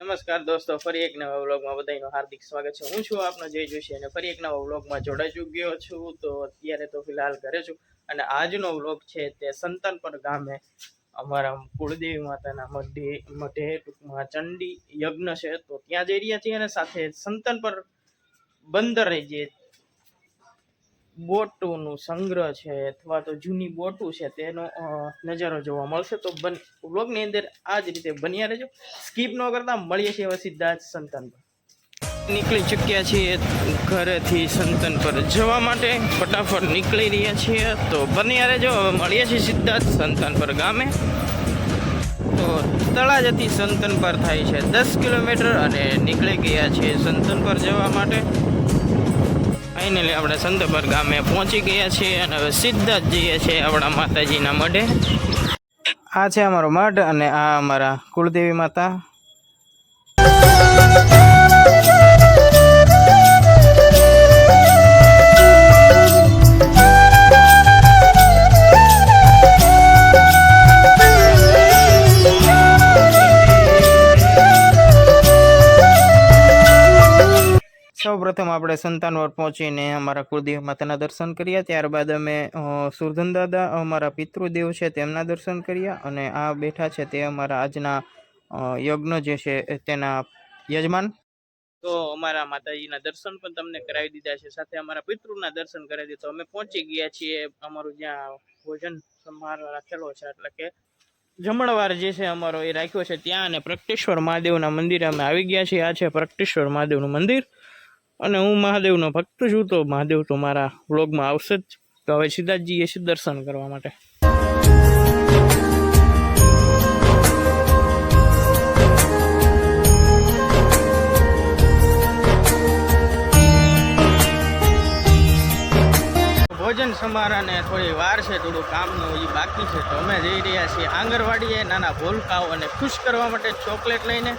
નમસ્કાર દોસ્તો, ફરી એક નવા વ્લોગમાં બધાનું હાર્દિક સ્વાગત છે. હું છું આપનો જય જોશી અને ફરી એક નવા વ્લોગમાં જોડાઈ ચૂક્યો છું. તો અત્યારે તો ફિલહાલ ઘરે છું અને આજનો વ્લોગ છે તે સંતનપર ગામે અમારા કુળદેવી માતાના મઢે મઢે ટૂંકમાં ચંડી યજ્ઞ છે. તો ત્યાં જઈ રહ્યા છીએ અને સાથે સંતનપર બંદર જે બોટોનું સંગ્રહ છે અથવા તો જૂની બોટું છે તેનો નજારો જોવા મળશે. તો બન, વ્લોગની અંદર આ જ રીતે બન્યા રહેજો. સ્કીપ ન કરતા, મળીએ છીએ હવે સીધા જ સંતન પર. નીકળી ચૂક્યા છીએ ઘરેથી સંતન પર જવા માટે. ફટાફટ નીકળી રહ્યા છીએ તો બન્યા રહેજો. હવે મળીએ છીએ સીધા જ સંતન પર ગામે. તો તળાજથી સંતન પર થાય છે દસ કિલોમીટર અને નીકળી ગયા છીએ સંતન પર જવા માટે. ફાઇનલી આપણે સંતપર ગામે પહોંચી ગયા છીએ અને હવે સીધા જ જઈએ છીએ આપણા માતાજીના મઢે. આ છે અમારો મઢ અને આ અમારા કુળદેવી માતા. સૌ પ્રથમ આપણે સંતાનવર પહોંચીને અમારા કુળદેવ માતાના દર્શન કર્યા. ત્યારબાદ અમે સુરધન દાદા, અમારા પિતૃદેવ છે તેમના દર્શન કર્યા અને આ બેઠા છે તે અમારા આજના યજ્ઞ જે છે તેના યજમાન. તો અમારા માતાજીના દર્શન પણ તમને કરાવી દીધા છે. સાથે અમારા પિતૃના દર્શન કરાવી દીધા અમે પહોંચી ગયા છીએ, અમારું જ્યાં ભોજન સંભાર રાખેલો છે, એટલે કે જમણવાર જે છે અમારો એ રાખ્યો છે. ત્યાં અને પ્રગટેશ્વર મહાદેવના મંદિરે અમે આવી ગયા છીએ. આ છે પ્રગટેશ્વર મહાદેવનું મંદિર. અને હું મહાદેવનો ભક્ત છું, તો મહાદેવ તો મારા વ્લોગમાં આવશે જ. તો હવે સીધા જ દર્શન કરવા માટે. ભોજન સમારાને થોડી વાર છે, થોડું કામનું એ બાકી છે, તો અમે જઈ રહ્યા છીએ આંગણવાડીએ નાના ભોલકાઓ અને ખુશ કરવા માટે ચોકલેટ લઈને.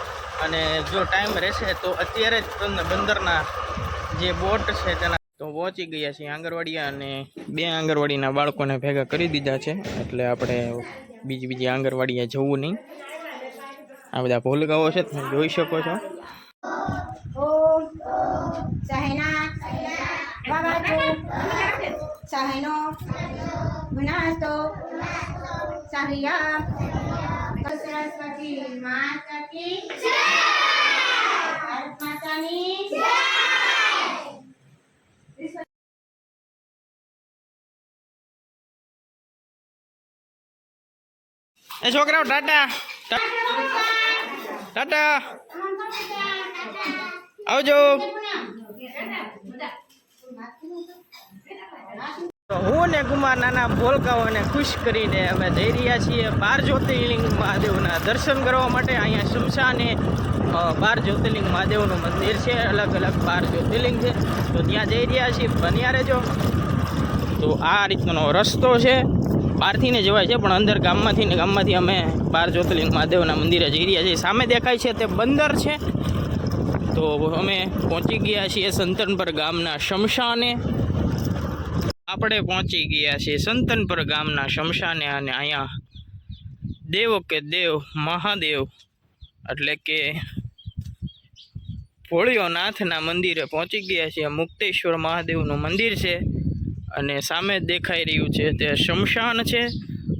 અને જો ટાઈમ રહેશે, તો અત્યારે જ તમને બંદરના જે બોટ છે તેના તો પહોંચી ગયા છીએ આંગણવાડી અને બે આંગણવાડીના બાળકોને ભેગા કરી દીધા છે. એટલે આપણે બીજી બીજી આંગણવાડીએ જવું નહીં. આ બધા ભૂલકાઓ છે, તમે જોઈ શકો છો. સરસ્વતી માતા કી જય ભારત માતાની જય! એ છોકરાઓ, ટાટા. ટાટા. આવજો. હું ને કુમાર નાના બોલકાઓને ખુશ કરીને અમે જઈ રહ્યા છીએ બાર જ્યોતિર્લિંગ મહાદેવના દર્શન કરવા માટે. અહીંયા શમશાને બાર જ્યોતિર્લિંગ મહાદેવનું મંદિર છે. અલગ અલગ બાર જ્યોતિર્લિંગ છે. તો ત્યાં જઈ રહ્યા છીએ. બન્યા રહેજો. તો આ રીતનો રસ્તો છે. બહારથી ને જવાય છે, પણ અંદર ગામમાંથી ને ગામમાંથી અમે બાર જ્યોતિર્લિંગ મહાદેવના મંદિરે જઈ રહ્યા છીએ. સામે દેખાય છે તે બંદર છે. તો અમે પહોંચી ગયા છીએ સંતનપર ગામના શમશાને. આપણે પહોંચી ગયા છીએ સંતનપર ગામના શમશાને અને અહીંયા દેવ કે દેવ, મહાદેવ એટલે કે ભોળિયોનાથના મંદિરે પહોંચી ગયા છીએ. મુક્તેશ્વર મહાદેવનું મંદિર છે. અને સામે દેખાઈ રહ્યું છે તે શમશાન છે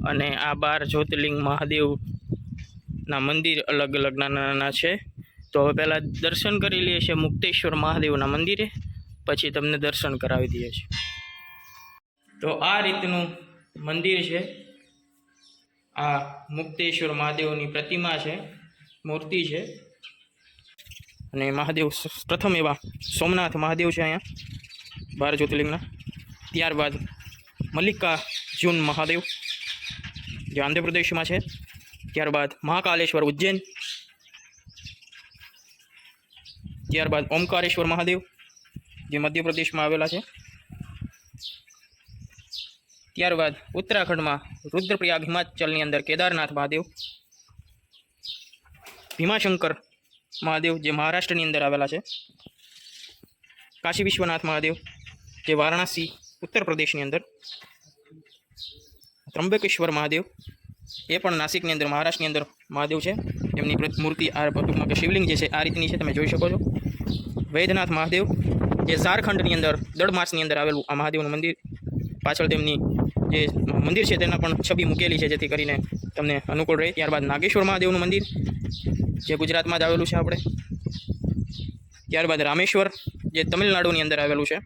અને આ બાર જ્યોતિર્લિંગ મહાદેવના મંદિર અલગ અલગ નાના નાના છે. તો હવે પહેલાં દર્શન કરી લઈએ છીએ મુક્તેશ્વર મહાદેવના મંદિરે, પછી તમને દર્શન કરાવી દઈએ છીએ. તો આ રીતનું મંદિર છે. આ મુક્તેશ્વર મહાદેવની પ્રતિમા છે, મૂર્તિ છે. અને મહાદેવ પ્રથમ એવા સોમનાથ મહાદેવ છે અહીંયા, બાર જ્યોતિર્લિંગના. ત્યારબાદ મલ્લિકાર્જુન મહાદેવ, જે આંધ્રપ્રદેશમાં છે. ત્યારબાદ મહાકાલેશ્વર ઉજ્જૈન. ત્યારબાદ ઓમકારેશ્વર મહાદેવ, જે મધ્યપ્રદેશમાં આવેલા છે. ત્યારબાદ ઉત્તરાખંડમાં રુદ્રપ્રયાગ હિમાચલની અંદર કેદારનાથ મહાદેવ, ભીમાશંકર મહાદેવ, જે મહારાષ્ટ્રની અંદર આવેલા છે. કાશી વિશ્વનાથ મહાદેવ, જે વારાણસી ઉત્તર પ્રદેશની અંદર. ત્રંબકેશ્વર મહાદેવ, એ પણ નાસિકની અંદર, મહારાષ્ટ્રની અંદર મહાદેવ છે. એમની મૂર્તિ આ ટૂંકમાં કે શિવલિંગ જે છે, આ રીતની છે, તમે જોઈ શકો છો. વૈદ્યનાથ મહાદેવ, જે ઝારખંડની અંદર દળમાસની અંદર આવેલું આ મહાદેવનું મંદિર, પાછળ તેમની જે મંદિર છે, તેના પણ છબી મૂકેલી છે, જેથી કરીને તમને અનુકૂળ રહે. ત્યારબાદ નાગેશ્વર મહાદેવનું મંદિર, જે ગુજરાતમાં જ આવેલું છે આપણે. ત્યારબાદ રામેશ્વર, જે તમિલનાડુની અંદર આવેલું છે.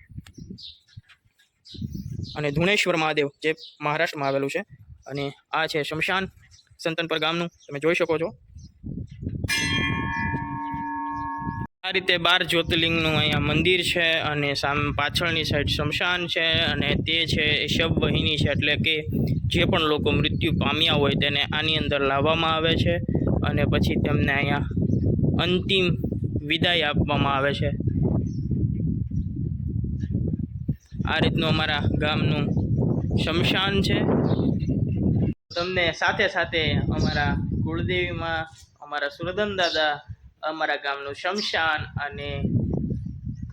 અને ધુણેશ્વર મહાદેવ, જે મહારાષ્ટ્રમાં આવેલું છે. અને આ છે શમશાન સંતનપર ગામનું, તમે જોઈ શકો છો. આ રીતે બાર જ્યોતિર્લિંગનું અહીંયા મંદિર છે અને સામ, પાછળની સાઈડ શમશાન છે અને તે છે એ શબવહિની છે, એટલે કે જે પણ લોકો મૃત્યુ પામ્યા હોય તેને આની અંદર લાવવામાં આવે છે. અને પછી તેમને અહીંયા અંતિમ વિદાય આપવામાં આવે છે. આ રીતનું અમારા ગામનું શમશાન છે. તમને સાથે સાથે અમારા કુળદેવીમાં, અમારા સુરદન દાદા, અમારા ગામનું શમશાન અને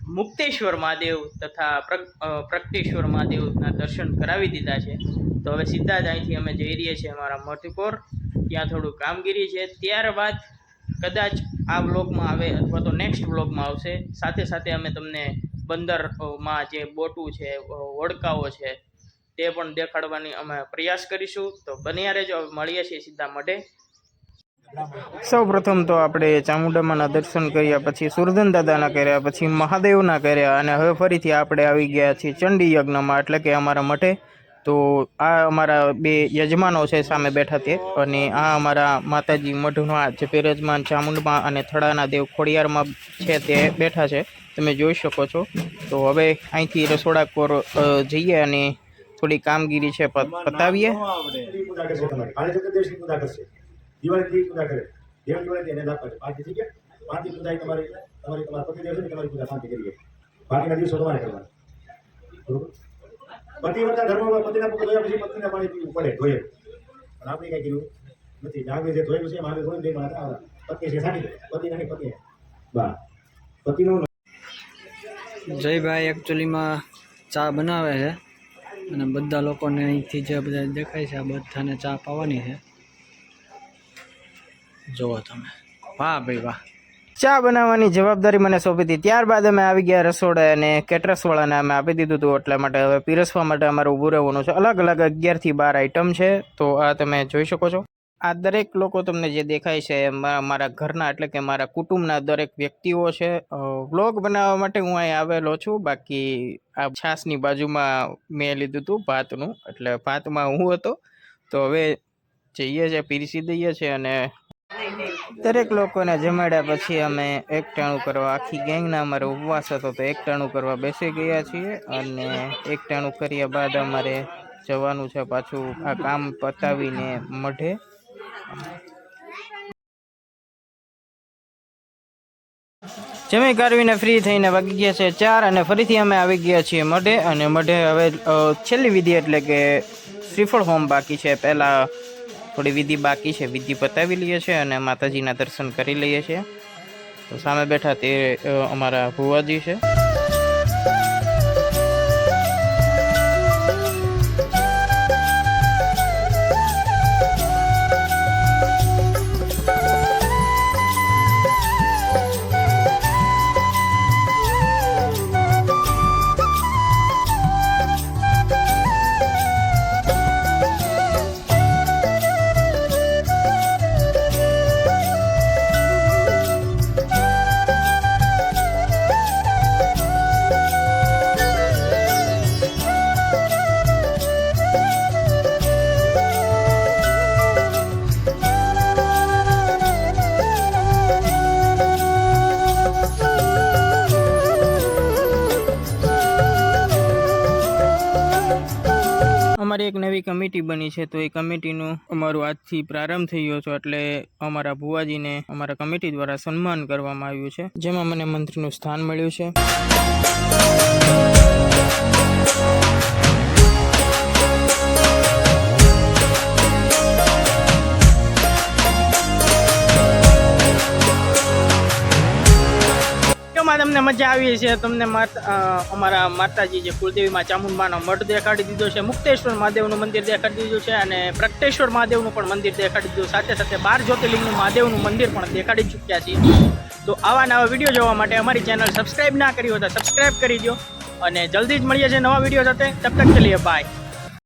મુક્તેશ્વર મહાદેવ તથા પ્રગ- પ્રગટેશ્વર મહાદેવના દર્શન કરાવી દીધા છે. તો હવે સીધા જ અહીંથી અમે જઈ રહીએ છીએ અમારા મઠપોર. ત્યાં થોડું કામગીરી છે. ત્યારબાદ કદાચ આ બ્લોગમાં આવે અથવા તો નેક્સ્ટ બ્લોગમાં આવશે. સાથે સાથે અમે તમને બંદરમાં જે બોટું છે ઓડકાઓ છે, તે પણ દેખાડવાની અમે પ્રયાસ કરીશું. તો બન્યા રહેજો મળીએ છીએ સીધા મઢે. સૌ પ્રથમ તો આપણે ચામુંડામાના દર્શન કર્યા, પછી સુરધન દાદાના કર્યા, પછી મહાદેવના કર્યા, અને હવે ફરીથી આપણે આવી ગયા છીએ ચંડી યજ્ઞમાં, એટલે કે અમારા મઠે તો આ અમારા બે યજમાનો છે સામે બેઠા તે, અને આ અમારા માતાજી મઢના જે બિરાજમાન ચામુંડમાં અને થડાના દેવ ખોડિયારમાં છે તે બેઠા છે. તમે જોઈ શકો છો. તો હવે અહીંથી રસોડા કોર જઈએ અને થોડી કામગીરી છે પતાવીએ. પૂજા પૂજા દિવાળીની પૂજા કરે? દેવ દિવાળી એને છે પાંચથી થઈ ગયા પાંચથી પૂજા એ તમારી તમારી તમારા પતિદેવ છે તમારી પૂજા શાંતિ કરીએ બાકીના દિવસો તમારે કરવાના. બરોબર? પતિ ધર્મમાં પતિના પુત્ર ધોયા પછી પત્નીના પાણી પીવું પડે ધોયે. પણ આપણે કઈ કીધું નથી. જાગે છે ધોયેલું છે મારે ધોઈને દે મારા પત્ની છે સાડી પતિ નહીં પત્ની બા. પતિનું જયભાઈ એકચ્યુઅલીમાં ચા બનાવે છે. અને બધા લોકોને અહીંથી જે બધા દેખાય છે, આ બધાને ચા પાવાની છે. જુઓ તમે. વાહ ભાઈ વાહ. ચા બનાવવાની જવાબદારી મને સોંપી હતી. ત્યારબાદ અમે આવી ગયા રસોડે અને કેટરસવાળાને અમે આપી દીધું હતું એટલા માટે. હવે પીરસવા માટે અમારે ઊભું રહેવાનું છે. અલગ અલગ અગિયારથી બાર આઈટમ છે. તો આ તમે જોઈ શકો છો. આ દરેક લોકો તમને જે દેખાય છે મારા ઘરના એટલે કે મારા કુટુંબના દરેક વ્યક્તિઓ છે. વ્લોગ બનાવવા માટે હું અહીં આવેલો છું. બાકી આ છાસની બાજુમાં મેં લીધું હતું ભાતનું, એટલે ભાતમાં હું હતો. તો હવે જઈએ છીએ પીરસી દઈએ છીએ અને દરેક લોકોને જમાડ્યા પછી અમે એક ટાણું કરવા, આખી ગેંગના અમારે ઉપવાસ હતો તો એક ટાણું કરવા બેસી ગયા છીએ અને એક ટાણું કર્યા બાદ અમારે જવાનું છે પાછું આ કામ પતાવીને મઢે. જમી કરવીને ફ્રી થઈને વાગી ગયા છે ચાર અને ફરીથી અમે આવી ગયા છીએ મઢે અને મઢે હવે છેલ્લી વિધિ એટલે કે શ્રીફળ હોમ બાકી છે. પહેલાં થોડી વિધિ બાકી છે, વિધિ પતાવી લઈએ છીએ અને માતાજીના દર્શન કરી લઈએ છીએ. તો સામે બેઠા તે અમારા ભુવાજી છે. અમારી કમિટી બની છે, તો એ કમિટીનું અમારું આજથી પ્રારંભ થઈ ગયો છે, એટલે અમારા ભુવાજીને અમારા કમિટી દ્વારા સન્માન કરવામાં આવ્યું છે. જેમાં મને મંત્રીનું સ્થાન મળ્યું છે. વિડીયોમાં તમને મજા આવી છે તમને અમારા માતાજી જે કુલદેવીમાં ચામુંડમાનો મઠ દેખાડી દીધો છે, મુક્તેશ્વર મહાદેવનું મંદિર દેખાડી દીધું છે અને પ્રગટેશ્વર મહાદેવનું પણ મંદિર દેખાડી દીધું. સાથે સાથે બાર જ્યોતિર્લિંગનું મહાદેવનું મંદિર પણ દેખાડી ચૂક્યા છીએ. તો આવા નવા વીડિયો જોવા માટે અમારી ચેનલ સબસ્ક્રાઇબ ના કરી હોય તો સબસ્ક્રાઈબ કરી દો અને જલ્દી જ મળીએ છીએ નવા વીડિયો સાથે. તબ તક ચલીએ બાય.